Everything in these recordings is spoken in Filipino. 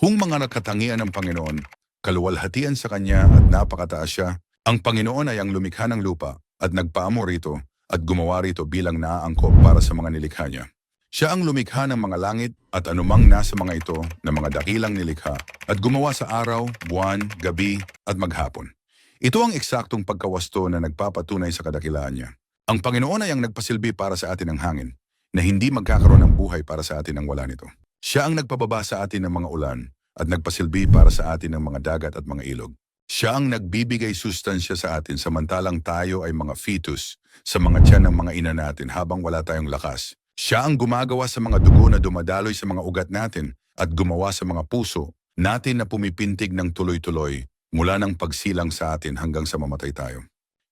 Hung mga nakatangian ng Panginoon, kaluwalhatian sa Kanya at napakataas siya, ang Panginoon ay ang lumikha ng lupa at nagpaamo rito at gumawa rito bilang naaangkop para sa mga nilikha niya. Siya ang lumikha ng mga langit at anumang nasa mga ito na mga dakilang nilikha at gumawa sa araw, buwan, gabi at maghapon. Ito ang eksaktong pagkawasto na nagpapatunay sa kadakilaan niya. Ang Panginoon ay ang nagpasilbi para sa atin ng hangin, na hindi magkakaroon ng buhay para sa atin ang wala nito. Siya ang nagpababa sa atin ng mga ulan at nagpasilbi para sa atin ng mga dagat at mga ilog. Siya ang nagbibigay sustansya sa atin samantalang tayo ay mga fetus sa mga tiyan ng mga ina natin habang wala tayong lakas. Siya ang gumagawa sa mga dugo na dumadaloy sa mga ugat natin at gumawa sa mga puso natin na pumipintig ng tuloy-tuloy mula ng pagsilang sa atin hanggang sa mamatay tayo.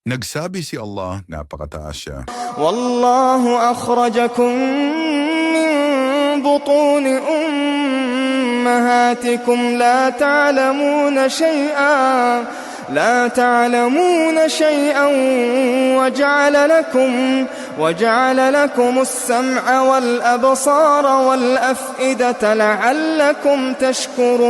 Nagsabi si Allah, napakataas siya, Wallahu akhrajakum بطون أمهاتكم لا تعلمون شيئا لا تعلمون شيئا وجعل لكم وجعل لكم السمع والأبصار والأفئدة لعلكم تشكرون.